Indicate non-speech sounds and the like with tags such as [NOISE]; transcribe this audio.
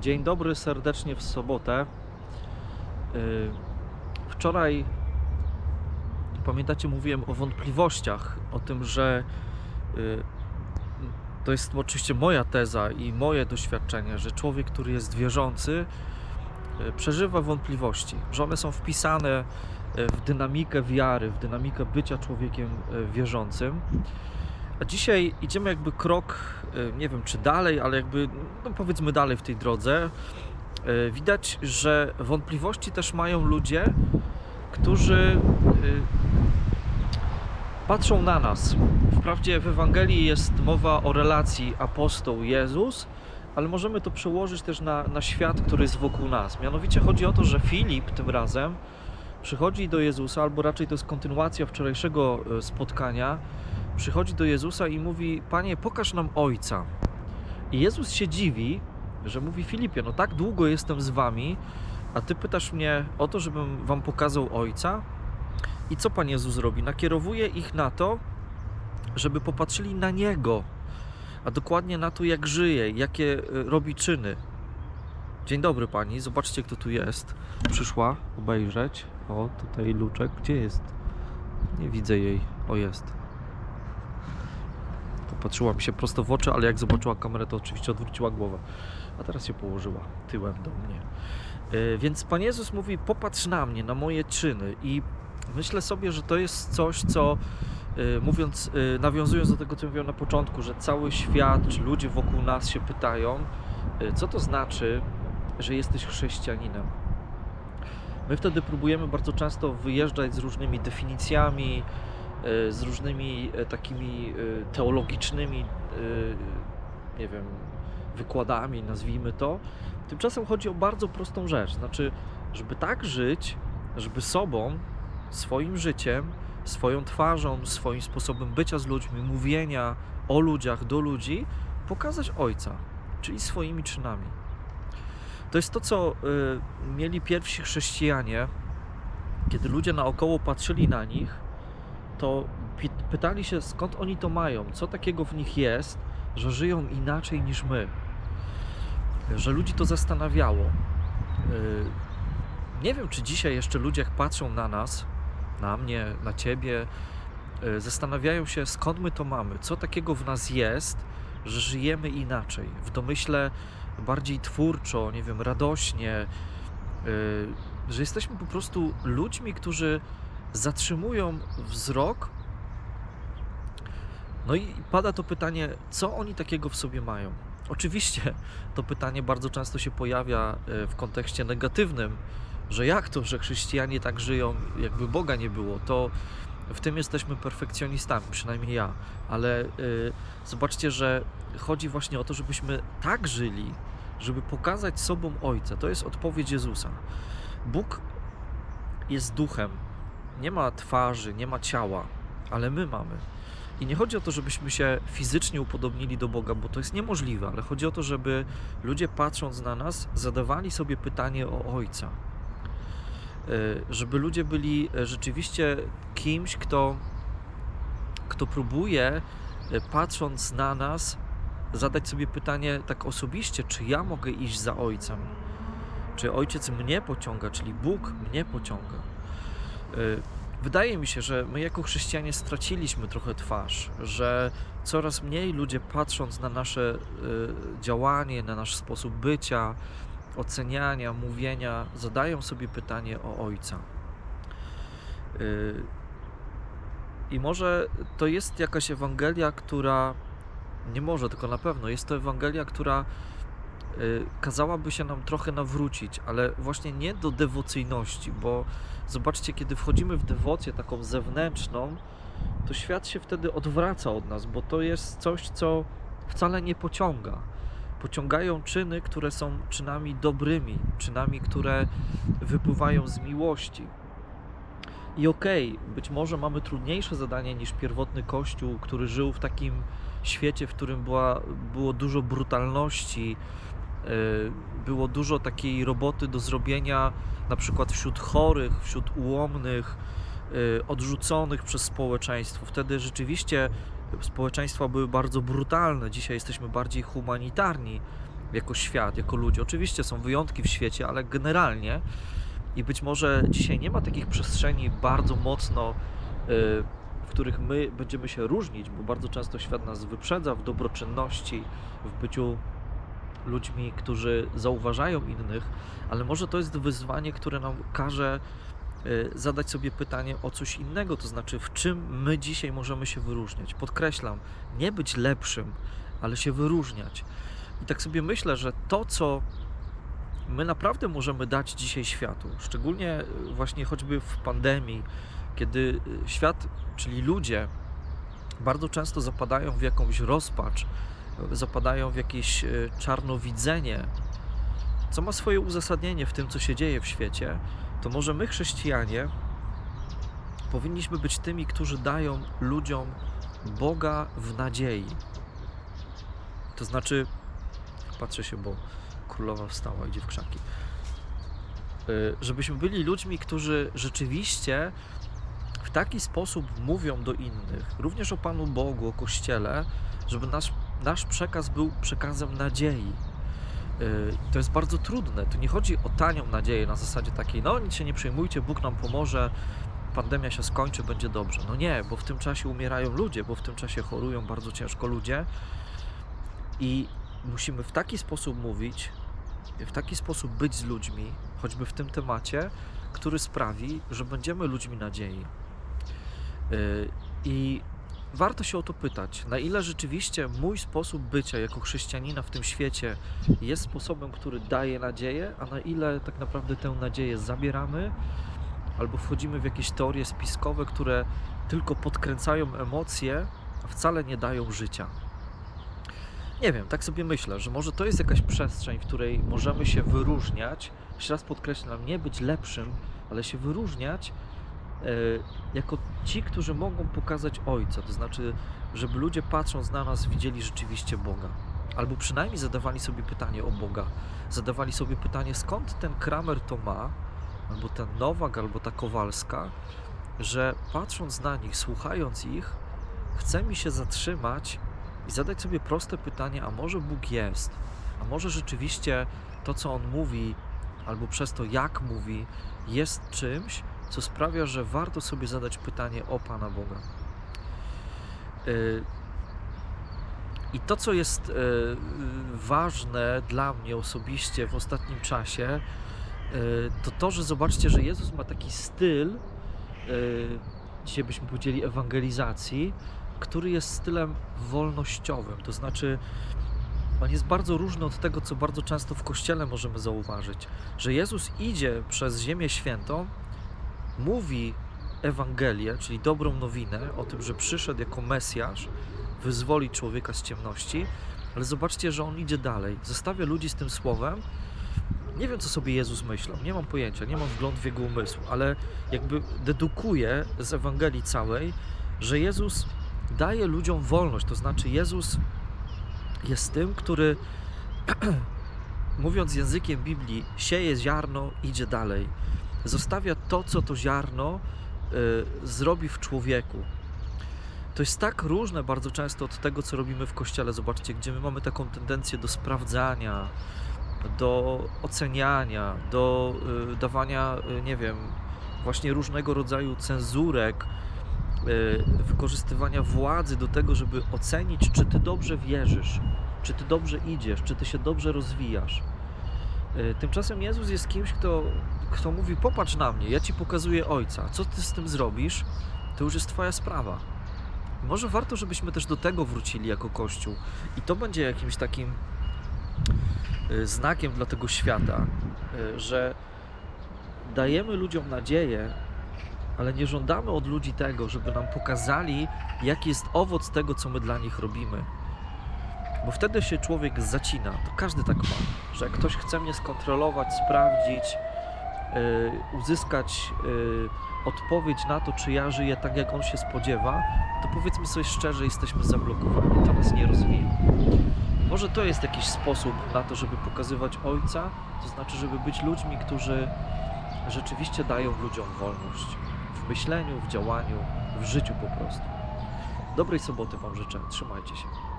Dzień dobry serdecznie w sobotę. Yy, Wczoraj, pamiętacie, mówiłem o wątpliwościach, o tym, że yy, to jest oczywiście moja teza i moje doświadczenie, że człowiek, który jest wierzący, yy, przeżywa wątpliwości, że one są wpisane w dynamikę wiary, w dynamikę bycia człowiekiem wierzącym. A dzisiaj idziemy jakby krok, y, nie wiem czy dalej, ale jakby, no powiedzmy dalej w tej drodze. Y, Widać, że wątpliwości też mają ludzie, którzy y, patrzą na nas. Wprawdzie w Ewangelii jest mowa o relacji apostoł Jezus, ale możemy to przełożyć też na, na świat, który jest wokół nas. Mianowicie chodzi o to, że Filip tym razem przychodzi do Jezusa, albo raczej to jest kontynuacja wczorajszego spotkania przychodzi do Jezusa i mówi: Panie, pokaż nam Ojca. I Jezus się dziwi, że mówi Filipie: No tak długo jestem z wami, a ty pytasz mnie o to, żebym wam pokazał Ojca. I co Pan Jezus robi? Nakierowuje ich na to, żeby popatrzyli na Niego, a dokładnie na to, jak żyje, jakie y, robi czyny. Dzień dobry Pani, zobaczcie, kto tu jest. Przyszła obejrzeć. O, tutaj Luczek. Gdzie jest? Nie widzę jej. O, jest. Popatrzyła mi się prosto w oczy, ale jak zobaczyła kamerę, to oczywiście odwróciła głowę. A teraz się położyła tyłem do mnie. Yy, Więc Pan Jezus mówi: Popatrz na mnie, na moje czyny. I myślę sobie, że to jest coś, co yy, mówiąc, yy, nawiązując do tego, co mówiłem na początku, że cały świat, czy ludzie wokół nas się pytają, co to znaczy, że jesteś chrześcijaninem. My wtedy próbujemy bardzo często wyjeżdżać z różnymi definicjami, e, z różnymi e, takimi e, teologicznymi, e, nie wiem, wykładami, nazwijmy to. Tymczasem chodzi o bardzo prostą rzecz. Znaczy, żeby tak żyć, żeby sobą, swoim życiem, swoją twarzą, swoim sposobem bycia z ludźmi, mówienia o ludziach, do ludzi, pokazać Ojca, czyli swoimi czynami. To jest to, co mieli pierwsi chrześcijanie, kiedy ludzie naokoło patrzyli na nich, to pytali się, skąd oni to mają, co takiego w nich jest, że żyją inaczej niż my. Że ludzi to zastanawiało. Y, Nie wiem, czy dzisiaj jeszcze ludzie, jak patrzą na nas, na mnie, na ciebie, y, zastanawiają się, skąd my to mamy, co takiego w nas jest, że żyjemy inaczej. W domyśle bardziej twórczo, nie wiem, radośnie, y, że jesteśmy po prostu ludźmi, którzy zatrzymują wzrok. No i pada to pytanie, co oni takiego w sobie mają? Oczywiście to pytanie bardzo często się pojawia y, w kontekście negatywnym, że jak to, że chrześcijanie tak żyją, jakby Boga nie było, to w tym jesteśmy perfekcjonistami, przynajmniej ja, ale y, zobaczcie, że chodzi właśnie o to, żebyśmy tak żyli, żeby pokazać sobą Ojca. To jest odpowiedź Jezusa. Bóg jest duchem. Nie ma twarzy, nie ma ciała, ale my mamy. I nie chodzi o to, żebyśmy się fizycznie upodobnili do Boga, bo to jest niemożliwe, ale chodzi o to, żeby ludzie patrząc na nas, zadawali sobie pytanie o Ojca. Y, Żeby ludzie byli y, rzeczywiście kimś, kto, kto próbuje, y, patrząc na nas, zadać sobie pytanie tak osobiście, czy ja mogę iść za Ojcem? Czy Ojciec mnie pociąga, czyli Bóg mnie pociąga? Y, Wydaje mi się, że my jako chrześcijanie straciliśmy trochę twarz, że coraz mniej ludzie patrząc na nasze y, działanie, na nasz sposób bycia, oceniania, mówienia, zadają sobie pytanie o Ojca. Y, I może to jest jakaś Ewangelia, która nie może, tylko na pewno jest to Ewangelia, która kazałaby się nam trochę nawrócić, ale właśnie nie do dewocyjności, bo zobaczcie, kiedy wchodzimy w dewocję taką zewnętrzną, to świat się wtedy odwraca od nas, bo to jest coś, co wcale nie pociąga. Pociągają czyny, które są czynami dobrymi, czynami, które wypływają z miłości. I okej, być może mamy trudniejsze zadanie niż pierwotny Kościół, który żył w takim świecie, w którym była, było dużo brutalności, było dużo takiej roboty do zrobienia, na przykład wśród chorych, wśród ułomnych, yy, odrzuconych przez społeczeństwo. Wtedy rzeczywiście społeczeństwa były bardzo brutalne. Dzisiaj jesteśmy bardziej humanitarni, jako świat, jako ludzie. Oczywiście są wyjątki w świecie, ale generalnie i być może dzisiaj nie ma takich przestrzeni bardzo mocno, y, w których my będziemy się różnić, bo bardzo często świat nas wyprzedza w dobroczynności, w byciu ludźmi, którzy zauważają innych, ale może to jest wyzwanie, które nam każe y, zadać sobie pytanie o coś innego, to znaczy w czym my dzisiaj możemy się wyróżniać. Podkreślam, nie być lepszym, ale się wyróżniać. I tak sobie myślę, że to, co my naprawdę możemy dać dzisiaj światu, szczególnie y, właśnie choćby w pandemii, kiedy y, świat, czyli ludzie, bardzo często zapadają w jakąś rozpacz, zapadają w jakieś y, czarnowidzenie, co ma swoje uzasadnienie w tym, co się dzieje w świecie, to może my, chrześcijanie, powinniśmy być tymi, którzy dają ludziom Boga w nadziei. To znaczy, patrzę się, bo królowa wstała, idzie w krzaki. Y, Żebyśmy byli ludźmi, którzy rzeczywiście w taki sposób mówią do innych, również o Panu Bogu, o Kościele, żeby nasz, nasz przekaz był przekazem nadziei. Y, To jest bardzo trudne. Tu nie chodzi o tanią nadzieję na zasadzie takiej, no nic się nie przejmujcie, Bóg nam pomoże, pandemia się skończy, będzie dobrze. No nie, bo w tym czasie umierają ludzie, bo w tym czasie chorują bardzo ciężko ludzie i musimy w taki sposób mówić, w taki sposób być z ludźmi, choćby w tym temacie, który sprawi, że będziemy ludźmi nadziei. Yy, I warto się o to pytać, na ile rzeczywiście mój sposób bycia jako chrześcijanina w tym świecie jest sposobem, który daje nadzieję, a na ile tak naprawdę tę nadzieję zabieramy, albo wchodzimy w jakieś teorie spiskowe, które tylko podkręcają emocje, a wcale nie dają życia. Nie wiem, tak sobie myślę, że może to jest jakaś przestrzeń, w której możemy się wyróżniać. Jeszcze raz podkreślam, nie być lepszym, ale się wyróżniać jako ci, którzy mogą pokazać Ojca. To znaczy, żeby ludzie patrząc na nas widzieli rzeczywiście Boga. Albo przynajmniej zadawali sobie pytanie o Boga. Zadawali sobie pytanie, skąd ten Kramer to ma, albo ten Nowak, albo ta Kowalska, że patrząc na nich, słuchając ich, chce mi się zatrzymać i zadać sobie proste pytanie, a może Bóg jest? A może rzeczywiście to, co On mówi, albo przez to, jak mówi, jest czymś, co sprawia, że warto sobie zadać pytanie o Pana Boga. Yy, I to, co jest yy, ważne dla mnie osobiście w ostatnim czasie, yy, to to, że zobaczcie, że Jezus ma taki styl, dzisiaj byśmy powiedzieli ewangelizacji, który jest stylem wolnościowym. To znaczy, on jest bardzo różny od tego, co bardzo często w kościele możemy zauważyć, że Jezus idzie przez Ziemię Świętą, mówi Ewangelię, czyli dobrą nowinę o tym, że przyszedł jako Mesjasz, wyzwoli człowieka z ciemności, ale zobaczcie, że on idzie dalej, zostawia ludzi z tym słowem. Nie wiem, co sobie Jezus myślał, nie mam pojęcia, nie mam wglądu w jego umysł, ale jakby dedukuje z Ewangelii całej, że Jezus daje ludziom wolność, to znaczy Jezus jest tym, który [CLEARS THROAT] mówiąc językiem Biblii, sieje ziarno, idzie dalej. Zostawia to, co to ziarno y, zrobi w człowieku. To jest tak różne bardzo często od tego, co robimy w kościele. Zobaczcie, gdzie my mamy taką tendencję do sprawdzania, do oceniania, do y, dawania, y, nie wiem, właśnie różnego rodzaju cenzurek, y, wykorzystywania władzy do tego, żeby ocenić, czy ty dobrze wierzysz, czy ty dobrze idziesz, czy ty się dobrze rozwijasz. Y, Tymczasem Jezus jest kimś, kto, kto mówi: Popatrz na mnie, ja ci pokazuję Ojca. Co ty z tym zrobisz, to już jest Twoja sprawa. Może warto, żebyśmy też do tego wrócili jako Kościół, i to będzie jakimś takim y, znakiem dla tego świata, y, że dajemy ludziom nadzieję, ale nie żądamy od ludzi tego, żeby nam pokazali, jaki jest owoc tego, co my dla nich robimy. Bo wtedy się człowiek zacina. To każdy tak ma, że jak ktoś chce mnie skontrolować, sprawdzić, yy, uzyskać yy, odpowiedź na to, czy ja żyję tak, jak on się spodziewa, to powiedzmy sobie szczerze, jesteśmy zablokowani. To nas nie rozwija. Może to jest jakiś sposób na to, żeby pokazywać Ojca, to znaczy, żeby być ludźmi, którzy rzeczywiście dają ludziom wolność w myśleniu, w działaniu, w życiu po prostu. Dobrej soboty Wam życzę. Trzymajcie się.